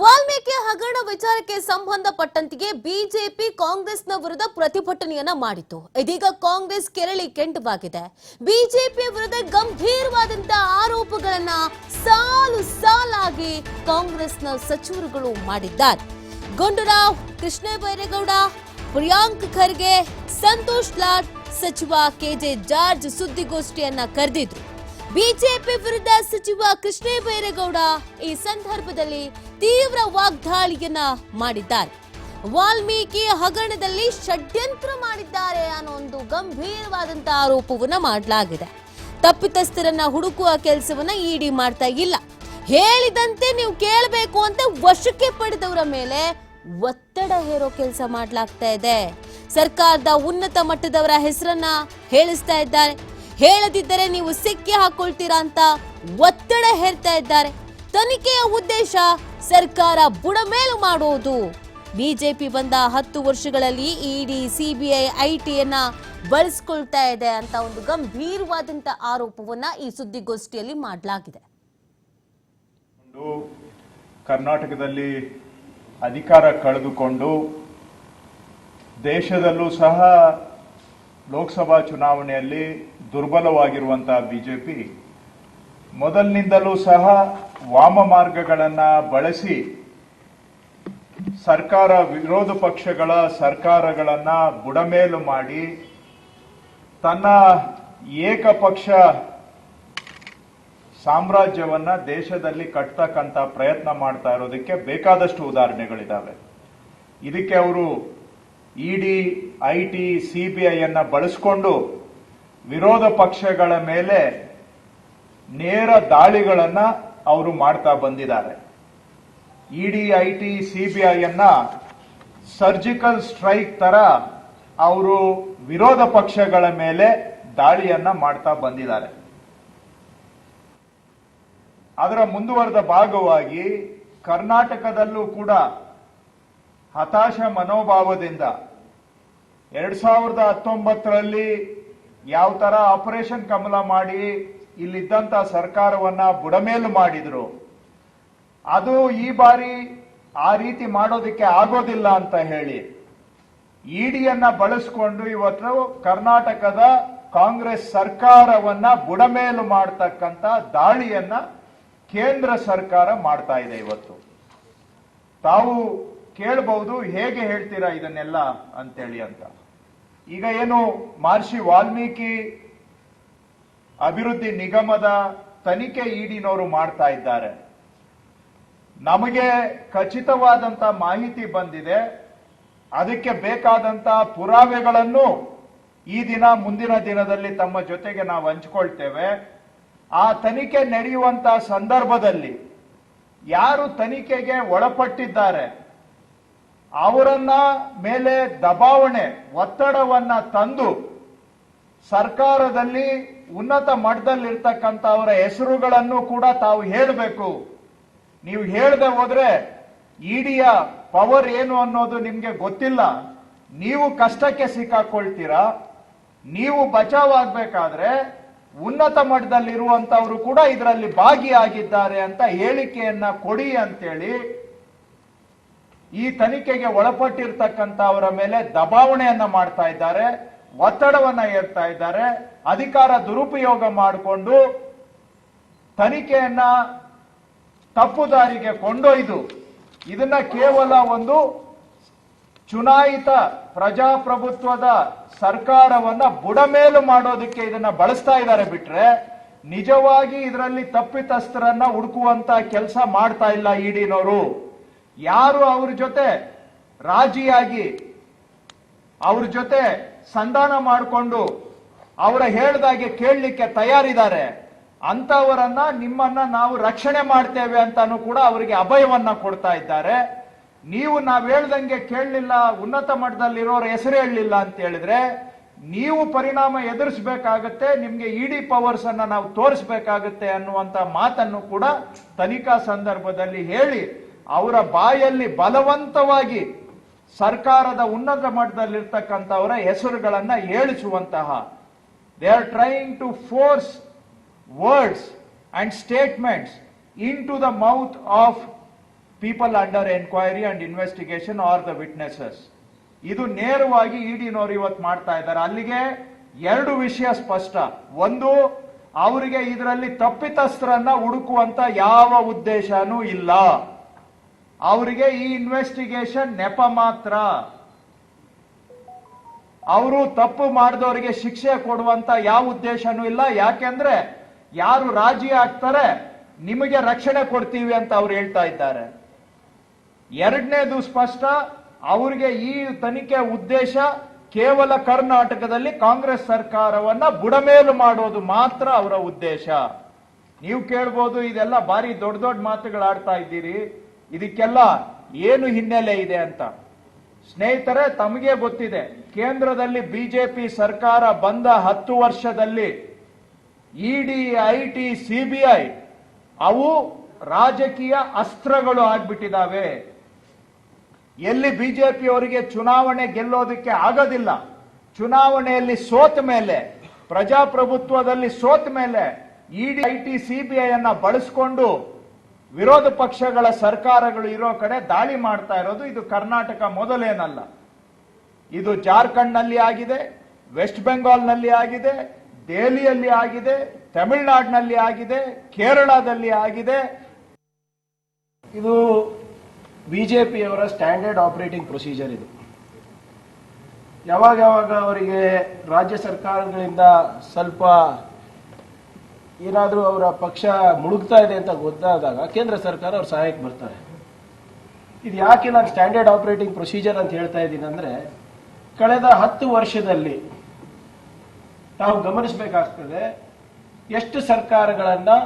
ವಾಲ್ಮೀಕಿ ಹಗರಣ ವಿಚಾರಕ್ಕೆ ಸಂಬಂಧಪಟ್ಟಂತೆಯೇ ಬಿಜೆಪಿ ಕಾಂಗ್ರೆಸ್ನ ವಿರುದ್ಧ ಪ್ರತಿಭಟನೆಯನ್ನ ಮಾಡಿತು ಇದೀಗ ಕಾಂಗ್ರೆಸ್ ಕೆರಳಿ ಕೆಂಟವಾಗಿದೆ ಬಿಜೆಪಿ ವಿರುದ್ಧ ಗಂಭೀರವಾದಂತಹ ಆರೋಪಗಳನ್ನ ಸಾಲು ಸಾಲಾಗಿ ಕಾಂಗ್ರೆಸ್ನ ಸಚಿವರುಗಳು ಮಾಡಿದ್ದಾರೆ. ಗುಂಡೂರಾವ್ ಕೃಷ್ಣ ಬೈರೇಗೌಡ ಪ್ರಿಯಾಂಕ್ ಖರ್ಗೆ, ಸಂತೋಷ್ ಲಾಡ್ ಸಚಿವ ಕೆಜೆ ಜಾರ್ಜ್ ಸುದ್ದಿಗೋಷ್ಠಿಯನ್ನ ಕರೆದಿದ್ರು. ಬಿಜೆಪಿ ವಿರುದ್ಧ ಸಚಿವ ಕೃಷ್ಣ ಬೈರೇಗೌಡ ಈ ಸಂದರ್ಭದಲ್ಲಿ ತೀವ್ರ ವಾಗ್ದಾಳಿಯನ್ನ ಮಾಡಿದ್ದಾರೆ. ವಾಲ್ಮೀಕಿ ಹಗರಣದಲ್ಲಿ ಷಡ್ಯಂತ್ರ ಮಾಡಿದ್ದಾರೆ ಅನ್ನೋ ಒಂದು ಗಂಭೀರವಾದಂತಹ ಆರೋಪವನ್ನ ಮಾಡಲಾಗಿದೆ. ತಪ್ಪಿತಸ್ಥರನ್ನ ಹುಡುಕುವ ಕೆಲಸವನ್ನ ಇಡಿ ಮಾಡ್ತಾ ಇಲ್ಲ. ಹೇಳಿದಂತೆ ನೀವು ಕೇಳಬೇಕು ಅಂತ ವಶಕ್ಕೆ ಪಡೆದವರ ಮೇಲೆ ಒತ್ತಡ ಹೇರೋ ಕೆಲಸ ಮಾಡಲಾಗ್ತಾ ಇದೆ. ಸರ್ಕಾರದ ಉನ್ನತ ಮಟ್ಟದವರ ಹೆಸರನ್ನ ಹೇಳಿಸ್ತಾ ಇದ್ದಾರೆ. ಹೇಳದಿದ್ದರೆ ನೀವು ಸಿಕ್ಕಿ ಹಾಕೊಳ್ತೀರಾ ಅಂತ ಒತ್ತಡ ಹೇರ್ತಾ ಇದ್ದಾರೆ. ತನಿಖೆಯ ಉದ್ದೇಶ ಸರ್ಕಾರ ಬುಡಮೇಲು ಮಾಡುವುದು. ಬಿಜೆಪಿ ಬಂದ ಹತ್ತು ವರ್ಷಗಳಲ್ಲಿ ಇಡಿ, ಸಿಬಿಐ, ಐಟಿಯನ್ನ ಬಳಸ್ಕೊಳ್ತಾ ಇದೆ ಅಂತ ಒಂದು ಗಂಭೀರವಾದಂತ ಆರೋಪವನ್ನ ಈ ಸುದ್ದಿಗೋಷ್ಠಿಯಲ್ಲಿ ಮಾಡಲಾಗಿದೆ. ಕರ್ನಾಟಕದಲ್ಲಿ ಅಧಿಕಾರ ಕಳೆದುಕೊಂಡು ದೇಶದಲ್ಲೂ ಸಹ ಲೋಕಸಭಾ ಚುನಾವಣೆಯಲ್ಲಿ ದುರ್ಬಲವಾಗಿರುವಂತಹ ಬಿಜೆಪಿ ಮೊದಲಿನಿಂದಲೂ ಸಹ ವಾಮ ಮಾರ್ಗಗಳನ್ನು ಬಳಸಿ ಸರ್ಕಾರ ವಿರೋಧ ಪಕ್ಷಗಳ ಸರ್ಕಾರಗಳನ್ನ ಬುಡಮೇಲು ಮಾಡಿ ತನ್ನ ಏಕಪಕ್ಷ ಸಾಮ್ರಾಜ್ಯವನ್ನ ದೇಶದಲ್ಲಿ ಕಟ್ತಕ್ಕಂತ ಪ್ರಯತ್ನ ಮಾಡ್ತಾ ಇರೋದಕ್ಕೆ ಬೇಕಾದಷ್ಟು ಉದಾಹರಣೆಗಳಿದ್ದಾವೆ ಇದಕ್ಕೆ ಅವರು ಇಡಿ, ಐಟಿ, ಸಿಬಿಐ ಅನ್ನ ಬಳಸಿಕೊಂಡು ವಿರೋಧ ಪಕ್ಷಗಳ ಮೇಲೆ ನೇರ ದಾಳಿಗಳನ್ನ ಅವರು ಮಾಡ್ತಾ ಬಂದಿದ್ದಾರೆ. ಇಡಿ, ಐಟಿ ಸಿಬಿಐ ಅನ್ನ ಸರ್ಜಿಕಲ್ ಸ್ಟ್ರೈಕ್ ತರ ಅವರು ವಿರೋಧ ಪಕ್ಷಗಳ ಮೇಲೆ ದಾಳಿಯನ್ನ ಮಾಡ್ತಾ ಬಂದಿದ್ದಾರೆ. ಅದರ ಮುಂದುವರೆದ ಭಾಗವಾಗಿ ಕರ್ನಾಟಕದಲ್ಲೂ ಕೂಡ ಹತಾಶ ಮನೋಭಾವದಿಂದ ಎರಡ್ ಸಾವಿರದ ಹತ್ತೊಂಬತ್ತರಲ್ಲಿ ಯಾವ ತರ ಆಪರೇಷನ್ ಕಮಲ ಮಾಡಿ ಇಲ್ಲಿದ್ದಂತ ಸರ್ಕಾರವನ್ನ ಬುಡಮೇಲು ಮಾಡಿದ್ರು. ಅದು ಈ ಬಾರಿ ಆ ರೀತಿ ಮಾಡೋದಕ್ಕೆ ಆಗೋದಿಲ್ಲ ಅಂತ ಹೇಳಿ ಇಡಿಯನ್ನ ಬಳಸಿಕೊಂಡು ಇವತ್ತು ಕರ್ನಾಟಕದ ಕಾಂಗ್ರೆಸ್ ಸರ್ಕಾರವನ್ನ ಬುಡಮೇಲು ಮಾಡತಕ್ಕಂತ ದಾಳಿಯನ್ನ ಕೇಂದ್ರ ಸರ್ಕಾರ ಮಾಡ್ತಾ ಇದೆ ಇವತ್ತು. ತಾವು ಕೇಳಬಹುದು, ಹೇಗೆ ಹೇಳ್ತೀರಾ ಇದನ್ನೆಲ್ಲ ಅಂತೇಳಿ ಅಂತ. ಈಗ ಏನು ಮಹರ್ಷಿ ವಾಲ್ಮೀಕಿ ಅಭಿವೃದ್ಧಿ ನಿಗಮದ ತನಿಖೆ ಇಡಿನವರು ಮಾಡ್ತಾ ಇದ್ದಾರೆ. ನಮಗೆ ಖಚಿತವಾದಂತ ಮಾಹಿತಿ ಬಂದಿದೆ. ಅದಕ್ಕೆ ಬೇಕಾದಂತ ಪುರಾವೆಗಳನ್ನು ಈ ದಿನ ಮುಂದಿನ ದಿನದಲ್ಲಿ ತಮ್ಮ ಜೊತೆಗೆ ನಾವು ಹಂಚಿಕೊಳ್ತೇವೆ. ಆ ತನಿಖೆ ನಡೆಯುವಂತ ಸಂದರ್ಭದಲ್ಲಿ ಯಾರು ತನಿಖೆಗೆ ಒಳಪಟ್ಟಿದ್ದಾರೆ, ಅವರನ್ನ ಮೇಲೆ ದಬಾವಣೆ ಒತ್ತಡವನ್ನ ತಂದು ಸರ್ಕಾರದಲ್ಲಿ ಉನ್ನತ ಮಟ್ಟದಲ್ಲಿರ್ತಕ್ಕಂಥವರ ಹೆಸರುಗಳನ್ನು ಕೂಡ ತಾವು ಹೇಳಬೇಕು. ನೀವು ಹೇಳದೆ ಹೋದ್ರೆ ಇಡಿಯ ಪವರ್ ಏನು ಅನ್ನೋದು ನಿಮಗೆ ಗೊತ್ತಿಲ್ಲ. ನೀವು ಕಷ್ಟಕ್ಕೆ ಸಿಕ್ಕಾಕೊಳ್ತೀರಾ? ನೀವು ಬಚಾವ್ ಆಗ್ಬೇಕಾದ್ರೆ ಉನ್ನತ ಮಟ್ಟದಲ್ಲಿರುವಂತವರು ಕೂಡ ಇದರಲ್ಲಿ ಭಾಗಿಯಾಗಿದ್ದಾರೆ ಅಂತ ಹೇಳಿಕೆಯನ್ನ ಕೊಡಿ ಅಂತೇಳಿ ಈ ತನಿಖೆಗೆ ಒಳಪಟ್ಟಿರ್ತಕ್ಕಂಥವರ ಮೇಲೆ ದಬಾವಣೆಯನ್ನ ಮಾಡ್ತಾ ಇದ್ದಾರೆ. ಒತ್ತಡವನ್ನ ಏರ್ತಾ ಇದ್ದಾರೆ, ಅಧಿಕಾರ ದುರುಪಯೋಗ ಮಾಡಿಕೊಂಡು ತನಿಖೆಯನ್ನ ತಪ್ಪು ದಾರಿಗೆ ಕೊಂಡೊಯ್ದು, ಇದನ್ನ ಕೇವಲ ಒಂದು ಚುನಾಯಿತ ಪ್ರಜಾಪ್ರಭುತ್ವದ ಸರ್ಕಾರವನ್ನ ಬುಡಮೇಲು ಮಾಡೋದಕ್ಕೆ ಇದನ್ನ ಬಳಸ್ತಾ ಇದ್ದಾರೆ ಬಿಟ್ರೆ, ನಿಜವಾಗಿ ಇದರಲ್ಲಿ ತಪ್ಪಿತಸ್ಥರನ್ನ ಹುಡುಕುವಂತ ಕೆಲಸ ಮಾಡ್ತಾ ಇಲ್ಲ ಇಡಿನವರು ಯಾರು ಅವ್ರ ಜೊತೆ ರಾಜಿಯಾಗಿ ಅವ್ರ ಜೊತೆ ಸಂಧಾನ ಮಾಡಿಕೊಂಡು ಅವರ ಹೇಳ್ದಾಗೆ ಕೇಳಲಿಕ್ಕೆ ತಯಾರಿದ್ದಾರೆ. ಅಂತವರನ್ನ, ನಿಮ್ಮನ್ನ ನಾವು ರಕ್ಷಣೆ ಮಾಡ್ತೇವೆ ಅಂತಾನು ಕೂಡ ಅವರಿಗೆ ಅಭಯವನ್ನ ಕೊಡ್ತಾ ಇದ್ದಾರೆ. ನೀವು ನಾವ್ ಹೇಳ್ದಂಗೆ ಕೇಳಲಿಲ್ಲ, ಉನ್ನತ ಮಟ್ಟದಲ್ಲಿರೋರ ಹೆಸರು ಹೇಳಲಿಲ್ಲ ಅಂತ ಹೇಳಿದ್ರೆ, ನೀವು ಪರಿಣಾಮ ಎದುರಿಸಬೇಕಾಗತ್ತೆ, ನಿಮ್ಗೆ ಇಡಿ ಪವರ್ಸ್ ಅನ್ನ ನಾವು ತೋರಿಸಬೇಕಾಗತ್ತೆ ಅನ್ನುವಂತ ಮಾತನ್ನು ಕೂಡ ತನಿಖಾ ಸಂದರ್ಭದಲ್ಲಿ ಹೇಳಿ, ಅವರ ಬಾಯಲ್ಲಿ ಬಲವಂತವಾಗಿ ಸರ್ಕಾರದ ಉನ್ನತ ಮಟ್ಟದಲ್ಲಿರ್ತಕ್ಕಂಥವರ ಹೆಸರುಗಳನ್ನ ಏಳಿಸುವಂತಹ they are trying to force words and statements into the mouth of people under enquiry and investigation are the witnesses ಇದು ನೇರವಾಗಿ ಇಡಿನವರು ಇವತ್ತು ಮಾಡ್ತಾ ಇದ್ದಾರೆ. ಅಲ್ಲಿಗೆ ಎರಡು ವಿಷಯ ಸ್ಪಷ್ಟ. ಒಂದು, ಅವರಿಗೆ ಇದರಲ್ಲಿ ತಪ್ಪಿತಸ್ಥರನ್ನ ಹುಡುಕುವಂತ ಯಾವ ಉದ್ದೇಶನೂ ಇಲ್ಲ. ಅವರಿಗೆ ಈ ಇನ್ವೆಸ್ಟಿಗೇಷನ್ ನೆಪ ಮಾತ್ರ. ಅವರು ತಪ್ಪು ಮಾಡಿದವರಿಗೆ ಶಿಕ್ಷೆ ಕೊಡುವಂತ ಯಾವ ಉದ್ದೇಶನೂ ಇಲ್ಲ. ಯಾಕೆಂದ್ರೆ ಯಾರು ರಾಜಿ ಆಗ್ತಾರೆ, ನಿಮಗೆ ರಕ್ಷಣೆ ಕೊಡ್ತೀವಿ ಅಂತ ಅವ್ರು ಹೇಳ್ತಾ ಇದ್ದಾರೆ. ಎರಡನೇದು ಸ್ಪಷ್ಟ, ಅವರಿಗೆ ಈ ತನಿಖೆ ಉದ್ದೇಶ ಕೇವಲ ಕರ್ನಾಟಕದಲ್ಲಿ ಕಾಂಗ್ರೆಸ್ ಸರ್ಕಾರವನ್ನ ಬುಡಮೇಲು ಮಾಡೋದು ಮಾತ್ರ ಅವರ ಉದ್ದೇಶ. ನೀವು ಕೇಳ್ಬೋದು, ಇದೆಲ್ಲ ಬಾರಿ ದೊಡ್ಡ ದೊಡ್ಡ ಮಾತುಗಳು ಆಡ್ತಾ ಇದ್ದೀರಿ. ಇದಕ್ಕೆಲ್ಲ ಏನು ಹಿನ್ನೆಲೆ ಇದೆ ಅಂತ? ಸ್ನೇಹಿತರೆ, ತಮಗೆ ಗೊತ್ತಿದೆ, ಕೇಂದ್ರದಲ್ಲಿ ಬಿಜೆಪಿ ಸರ್ಕಾರ ಬಂದ ಹತ್ತು ವರ್ಷದಲ್ಲಿ ಇಡಿ, ಐಟಿ, ಸಿಬಿಐ ಅವು ರಾಜಕೀಯ ಅಸ್ತ್ರಗಳು ಆಗ್ಬಿಟ್ಟಿದ್ದಾವೆ ಎಲ್ಲಿ ಬಿಜೆಪಿ ಅವರಿಗೆ ಚುನಾವಣೆ ಗೆಲ್ಲೋದಕ್ಕೆ ಆಗೋದಿಲ್ಲ, ಚುನಾವಣೆಯಲ್ಲಿ ಸೋತ ಮೇಲೆ, ಪ್ರಜಾಪ್ರಭುತ್ವದಲ್ಲಿ ಸೋತ ಮೇಲೆ ಇಡಿ, ಐಟಿ, ಸಿಬಿಐ ಅನ್ನ ಬಳಸಿಕೊಂಡು ವಿರೋಧ ಪಕ್ಷಗಳ ಸರ್ಕಾರಗಳು ಇರೋ ಕಡೆ ದಾಳಿ ಮಾಡ್ತಾ ಇರೋದು ಇದು ಕರ್ನಾಟಕ ಮೊದಲೇನಲ್ಲ. ಇದು ಜಾರ್ಖಂಡ್ನಲ್ಲಿ ಆಗಿದೆ, ವೆಸ್ಟ್ ಬೆಂಗಾಲ್ನಲ್ಲಿ ಆಗಿದೆ, ದೆಹಲಿಯಲ್ಲಿ ಆಗಿದೆ, ತಮಿಳುನಾಡಿನಲ್ಲಿ ಆಗಿದೆ, ಕೇರಳದಲ್ಲಿ ಆಗಿದೆ. ಇದು ಬಿಜೆಪಿಯವರ ಸ್ಟ್ಯಾಂಡರ್ಡ್ ಆಪರೇಟಿಂಗ್ ಪ್ರೊಸೀಜರ್ ಇದು. ಯಾವಾಗ ಯಾವಾಗ ಅವರಿಗೆ ರಾಜ್ಯ ಸರ್ಕಾರಗಳಿಂದ ಸ್ವಲ್ಪ ಏನಾದರೂ ಅವರ ಪಕ್ಷ ಮುಳುಗ್ತಾ ಇದೆ ಅಂತ ಗೊತ್ತಾದಾಗ ಕೇಂದ್ರ ಸರ್ಕಾರ ಅವ್ರ ಸಹಾಯಕ್ಕೆ ಬರ್ತಾರೆ. ಇದು ಯಾಕೆ ನಾನು ಸ್ಟ್ಯಾಂಡರ್ಡ್ ಆಪರೇಟಿಂಗ್ ಪ್ರೊಸೀಜರ್ ಅಂತ ಹೇಳ್ತಾ ಇದ್ದೀನಿ ಅಂದ್ರೆ, ಕಳೆದ ಹತ್ತು ವರ್ಷದಲ್ಲಿ ನಾವು ಗಮನಿಸಬೇಕಾಗ್ತದೆ, ಎಷ್ಟು ಸರ್ಕಾರಗಳನ್ನು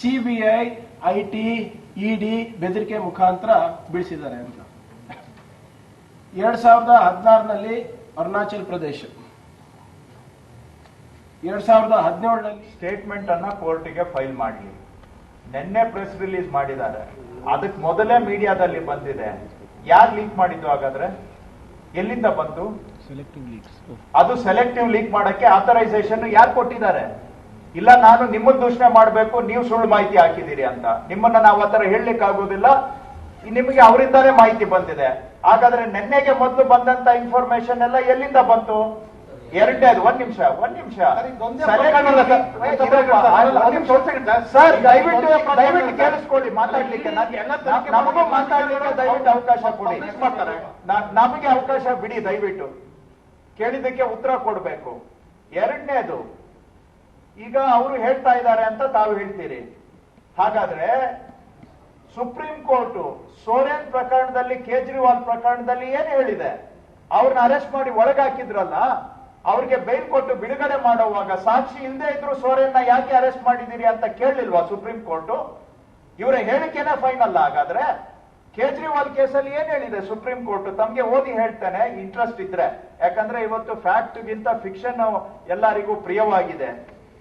C B I I T ED ಬೆದರಿಕೆ ಮುಖಾಂತರ ಬೀಳಿಸಿದ್ದಾರೆ ಅಂತ. ಎರಡು ಸಾವಿರದ ಹದಿನಾರನಲ್ಲಿ ಅರುಣಾಚಲ್ ಪ್ರದೇಶ. ಎರಡ್ ಸಾವಿರದ ಹದಿನೇಳರಲ್ಲಿ ಸ್ಟೇಟ್ಮೆಂಟ್ ಅನ್ನ ಕೋರ್ಟಿಗೆ ಫೈಲ್ ಮಾಡಲಿ. ನಿನ್ನೆ ಪ್ರೆಸ್ ರಿಲೀಸ್ ಮಾಡಿದ್ದಾರೆ. ಅದಕ್ಕೆ ಮೊದಲೇ ಮೀಡಿಯಾದಲ್ಲಿ ಬಂದಿದೆ. ಯಾರು ಲೀಕ್ ಮಾಡಿದ್ದು ಹಾಗಾದ್ರೆ? ಎಲ್ಲಿಂದ ಬಂತು ಅದು ಸೆಲೆಕ್ಟಿವ್ ಲೀಕ್ ಮಾಡಕ್ಕೆ ಆಥರೈಸೇಷನ್ ಯಾರು ಕೊಟ್ಟಿದ್ದಾರೆ? ಇಲ್ಲ ನಾನು ನಿಮ್ಮ ದೂಷಣೆ ಮಾಡಬೇಕು ನೀವು ಸುಳ್ಳು ಮಾಹಿತಿ ಹಾಕಿದ್ದೀರಿ ಅಂತ. ನಿಮ್ಮನ್ನ ನಾವು ಆತರ ಹೇಳಲಿಕ್ಕೆ ಆಗೋದಿಲ್ಲ. ನಿಮಗೆ ಅವರಿಂದಾನೇ ಮಾಹಿತಿ ಬಂದಿದೆ. ಹಾಗಾದ್ರೆ ನಿನ್ನೆಗೆ ಮೊದಲು ಬಂದಂತ ಇನ್ಫಾರ್ಮೇಶನ್ ಎಲ್ಲ ಎಲ್ಲಿಂದ ಬಂತು? ಎರಡನೇದು ಒಂದ್ ನಿಮಿಷ ಒಂದ್ ನಿಮಿಷ. ಸರ್ ದಯವಿಟ್ಟು ದಯವಿಟ್ಟು ಕೇಳಿಸ್ಕೊಳ್ಳಿ ಮಾತಾಡ್ಲಿಕ್ಕೆ. ನಮಗೂ ಮಾತಾಡ್ಲಿಕ್ಕೆ ದಯವಿಟ್ಟು ಅವಕಾಶ ಕೊಡಿ. ನಮಗೆ ಅವಕಾಶ ಬಿಡಿ ದಯವಿಟ್ಟು. ಕೇಳಿದ್ದಕ್ಕೆ ಉತ್ತರ ಕೊಡ್ಬೇಕು. ಎರಡನೇದು ಈಗ ಅವರು ಹೇಳ್ತಾ ಇದ್ದಾರೆ ಅಂತ ತಾವು ಹೇಳ್ತೀರಿ. ಹಾಗಾದ್ರೆ ಸುಪ್ರೀಂ ಕೋರ್ಟ್ ಸೋರೆನ್ ಪ್ರಕರಣದಲ್ಲಿ ಕೇಜ್ರಿವಾಲ್ ಪ್ರಕರಣದಲ್ಲಿ ಏನ್ ಹೇಳಿದೆ? ಅವ್ರನ್ನ ಅರೆಸ್ಟ್ ಮಾಡಿ ಒಳಗಾಕಿದ್ರಲ್ಲ ಅವ್ರಿಗೆ ಬೈಲ್ ಕೊಟ್ಟು ಬಿಡುಗಡೆ ಮಾಡುವಾಗ ಸಾಕ್ಷಿ ಇಲ್ಲದೆ ಇದ್ರು ಸೋರೆನ್ನ ಯಾಕೆ ಅರೆಸ್ಟ್ ಮಾಡಿದ್ದೀರಿ ಅಂತ ಕೇಳಲಿಲ್ವಾ ಸುಪ್ರೀಂ ಕೋರ್ಟ್? ಇವರ ಹೇಳಿಕೆನೇ ಫೈನಲ್ ಹಾಗಾದ್ರೆ ಕೇಜ್ರಿವಾಲ್ ಕೇಸಲ್ಲಿ ಏನ್ ಹೇಳಿದೆ ಸುಪ್ರೀಂ ಕೋರ್ಟ್? ತಮ್ಗೆ ಓದಿ ಹೇಳ್ತೇನೆ ಇಂಟ್ರೆಸ್ಟ್ ಇದ್ರೆ. ಯಾಕಂದ್ರೆ ಇವತ್ತು ಫ್ಯಾಕ್ಟ್ ಗಿಂತ ಫಿಕ್ಷನ್ ಎಲ್ಲರಿಗೂ ಪ್ರಿಯವಾಗಿದೆ.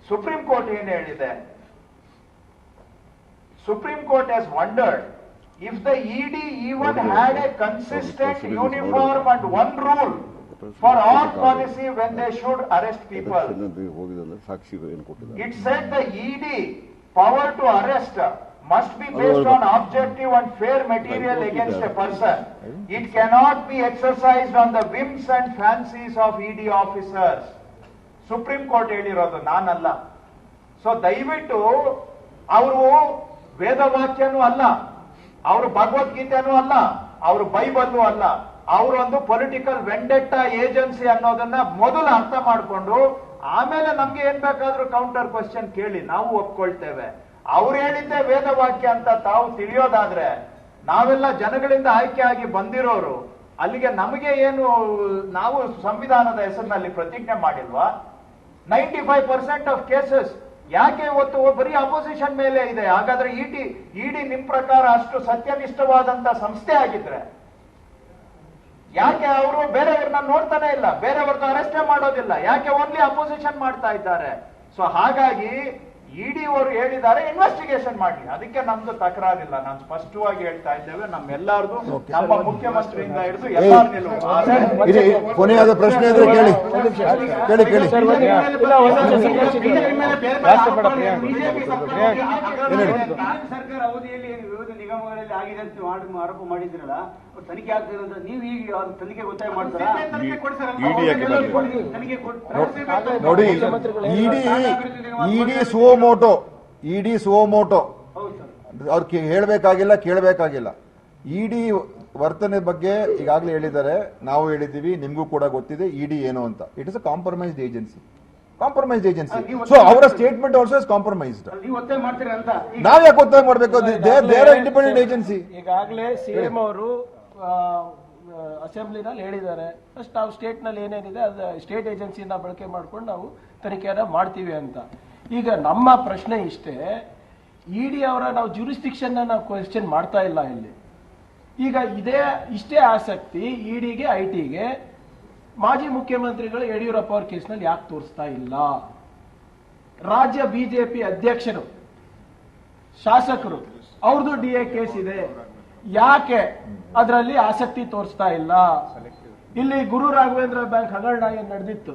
ಸುಪ್ರೀಂ ಕೋರ್ಟ್ ಏನ್ ಹೇಳಿದೆ? Supreme Court has wondered if the ED even had a consistent uniform and one rule. For all policy when they should arrest people. ಹೋಗಿದಲ್ಲ ಸಾಕ್ಷಿ ಏನು ಕೊಟ್ಟಿದ್ದಾರೆ It said the ED power to arrest must be based on objective and fair material against a person. It cannot be exercised on the whims and fancies of ED officers. Supreme Court ಹೇಳಿರೋದು ನಾನಲ್ಲ so ದಯವಿಟ್ಟು ಅವರು ವೇದವಾಕ್ಯನೂ ಅಲ್ಲ ಅವರು ಭಗವದ್ಗೀತೆನೂ ಅಲ್ಲ ಅವರು Bible ಅಲ್ಲ ಅವರೊಂದು ಪೊಲಿಟಿಕಲ್ ವೆಂಡೆಟ್ಟ ಏಜೆನ್ಸಿ ಅನ್ನೋದನ್ನ ಮೊದಲು ಅರ್ಥ ಮಾಡಿಕೊಂಡು, ಆಮೇಲೆ ನಮ್ಗೆ ಏನ್ ಬೇಕಾದ್ರೂ ಕೌಂಟರ್ ಕ್ವಶನ್ ಕೇಳಿ ನಾವು ಒಪ್ಕೊಳ್ತೇವೆ. ಅವ್ರು ಹೇಳಿದ್ದೆ ವೇದವಾಕ್ಯ ಅಂತ ತಾವು ತಿಳಿಯೋದಾದ್ರೆ, ನಾವೆಲ್ಲ ಜನಗಳಿಂದ ಆಯ್ಕೆ ಆಗಿ ಬಂದಿರೋರು, ಅಲ್ಲಿಗೆ ನಮಗೆ ಏನು, ನಾವು ಸಂವಿಧಾನದ ಹೆಸರಿನಲ್ಲಿ ಪ್ರತಿಜ್ಞೆ ಮಾಡಿಲ್ವಾ? Ninety five percent of cases ಯಾಕೆ ಇವತ್ತು ಬರೀ ಅಪೋಸಿಷನ್ ಮೇಲೆ ಇದೆ? ಹಾಗಾದ್ರೆ ಇಡಿ ಇಡಿ ನಿಮ್ ಪ್ರಕಾರ ಅಷ್ಟು ಸತ್ಯನಿಷ್ಠವಾದಂತ ಸಂಸ್ಥೆ ಆಗಿದ್ರೆ. ಯಾಕೆ ಅವರು ಬೇರೆಯವ್ರನ್ನ ನೋಡ್ತಾನೆ ಇಲ್ಲ? ಬೇರೆಯವ್ರನ್ನ ಅರೆಸ್ಟೇ ಮಾಡೋದಿಲ್ಲ. ಯಾಕೆ ಓನ್ಲಿ ಅಪೋಸಿಷನ್ ಮಾಡ್ತಾ ಇದ್ದಾರೆ? ಸೊ ಹಾಗಾಗಿ ಇಡಿ ಅವರು ಹೇಳಿದ್ದಾರೆ ಇನ್ವೆಸ್ಟಿಗೇಷನ್ ಮಾಡಿ. ಅದಕ್ಕೆ ನಮ್ದು ತಕರಾರಿಲ್ಲ. ನಾನು ಸ್ಪಷ್ಟವಾಗಿ ಹೇಳ್ತಾ ಇದ್ದೇವೆ ನಮ್ಮೆಲ್ಲರದು ನಮ್ಮ ಮುಖ್ಯಮಂತ್ರಿಯಿಂದ ಹಿಡಿದು ಎಲ್ಲರ ಕೊನೆಯಾದ ಪ್ರಶ್ನೆ ಇದ್ರೆ ಕೇಳಿ. ಕೇಳಿ ಕೇಳಿ. ಸರ್ಕಾರ ಅವಧಿಯಲ್ಲಿ ವಿವಿಧ ನಿಗಮಗಳಲ್ಲಿ ಆಗಿದೆ ಅಂತ ಆರೋಪ ಮಾಡಿದ್ರಲ್ಲ ತನಿಖೆ ಆಗ್ತದೆ ಅಂತ ನೀವು ಈಗ ತನಿಖೆ ಒತ್ತಾಯ ಮಾಡ್ತಾರಾ? ನೋಡಿ ಇಡಿ ಇಡಿ ಸುವೋಮೋಟೋ ಇಡಿ ಸರ್. ಅವ್ರು ಹೇಳಬೇಕಾಗಿಲ್ಲ ಕೇಳಬೇಕಾಗಿಲ್ಲ. ಇಡಿ ವರ್ತನೆ ಬಗ್ಗೆ ಈಗಾಗಲೇ ಹೇಳಿದ್ದಾರೆ. ನಾವು ಹೇಳಿದ್ದೀವಿ ನಿಮಗೂ ಕೂಡ ಗೊತ್ತಿದೆ ಇಡಿ ಏನು ಅಂತ. It is a compromised agency compromised agency so ಅವರ ಸ್ಟೇಟ್ಮೆಂಟ್ ಆಲ್ಸೋ ಇಸ್ ಕಾಂಪ್ರಮೈಸ್ಡ್ ನೀವು ಒತ್ತಾಯ ಮಾಡ್ತೀರಾ ಅಂತ ಈಗ ನಾವ್ ಯಾಕೆ ಒತ್ತಾಯ ಮಾಡ್ಬೇಕು? ದೇರ್ ಇಂಡಿಪೆಂಡೆಂಟ್ ಏಜೆನ್ಸಿ ಈಗಾಗಲೇ ಸಿಎಂ ಅವರು ಅಸೆಂಬ್ಲಿನಲ್ಲಿ ಹೇಳಿದ್ದಾರೆ. ಫಸ್ಟ್ ನಾವು ಸ್ಟೇಟ್ನಲ್ಲಿ ಏನೇನಿದೆ ಅದು ಸ್ಟೇಟ್ ಏಜೆನ್ಸಿನ ಬಳಕೆ ಮಾಡ್ಕೊಂಡು ನಾವು ತನಿಖೆಯನ್ನ ಮಾಡ್ತೀವಿ ಅಂತ. ಈಗ ನಮ್ಮ ಪ್ರಶ್ನೆ ಇಷ್ಟೇ ಇಡಿ ಅವರ ನಾವು ಜುರಿಸ್ಟಿಕ್ಷನ್ ನಾವು ಕ್ವೆಶ್ಚನ್ ಮಾಡ್ತಾ ಇಲ್ಲ ಇಲ್ಲಿ. ಈಗ ಇದೇ, ಇಷ್ಟೇ ಆಸಕ್ತಿ ಇಡಿಗೆ ಐ ಟಿಗೆ ಮಾಜಿ ಮುಖ್ಯಮಂತ್ರಿಗಳು ಯಡಿಯೂರಪ್ಪ ಅವ್ರ ಕೇಸ್ನಲ್ಲಿ ಯಾಕೆ ತೋರಿಸ್ತಾ ಇಲ್ಲ? ರಾಜ್ಯ ಬಿಜೆಪಿ ಅಧ್ಯಕ್ಷರು, ಶಾಸಕರು ಅವ್ರದ್ದು ಡಿ ಎ ಕೇಸ್ ಇದೆ. ಯಾಕೆ ಅದರಲ್ಲಿ ಆಸಕ್ತಿ ತೋರಿಸ್ತಾ ಇಲ್ಲ? ಇಲ್ಲಿ ಗುರು ರಾಘವೇಂದ್ರ ಬ್ಯಾಂಕ್ ಹಗರಣ ನಡೆದಿತ್ತು?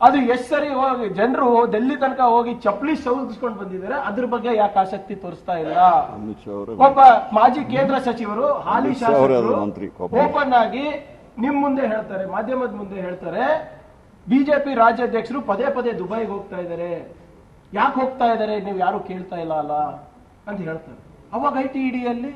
ಅದು ಎಷ್ಟ್ ಸರಿ ಹೋಗಿ ಜನರು ಡೆಲ್ಲಿ ತನಕ ಹೋಗಿ ಚಪ್ಪಲಿ ಸೌದಿಸ್ಕೊಂಡು ಬಂದಿದ್ದಾರೆ ಅದ್ರ ಬಗ್ಗೆ ಯಾಕೆ ಆಸಕ್ತಿ ತೋರಿಸ್ತಾ ಇಲ್ಲ? ಅಮಿತ್ ಶಾ ಅವರ ಒಬ್ಬ ಮಾಜಿ ಕೇಂದ್ರ ಸಚಿವರು ಹಾಲಿ ಅಮಿತ್ ಶಾ ಅವರೇ ಅದು ಶಾಸಕರು ಮಂತ್ರಿ, ಪಾಪ. ಓಪನ್ ಆಗಿ ನಿಮ್ ಮುಂದೆ ಹೇಳ್ತಾರೆ ಮಾಧ್ಯಮದ ಮುಂದೆ ಹೇಳ್ತಾರೆ. ಬಿಜೆಪಿ ರಾಜ್ಯಾಧ್ಯಕ್ಷರು ಪದೇ ಪದೇ ದುಬೈಗೆ ಹೋಗ್ತಾ ಇದ್ದಾರೆ. ಯಾಕೆ ಹೋಗ್ತಾ ಇದ್ದಾರೆ ನೀವು ಯಾರು ಕೇಳ್ತಾ ಇಲ್ಲ ಅಲ್ಲ ಅಂತ ಹೇಳ್ತಾರೆ. ಅವಾಗ ಐ ಟಿ ಇಡಿಯಲ್ಲಿ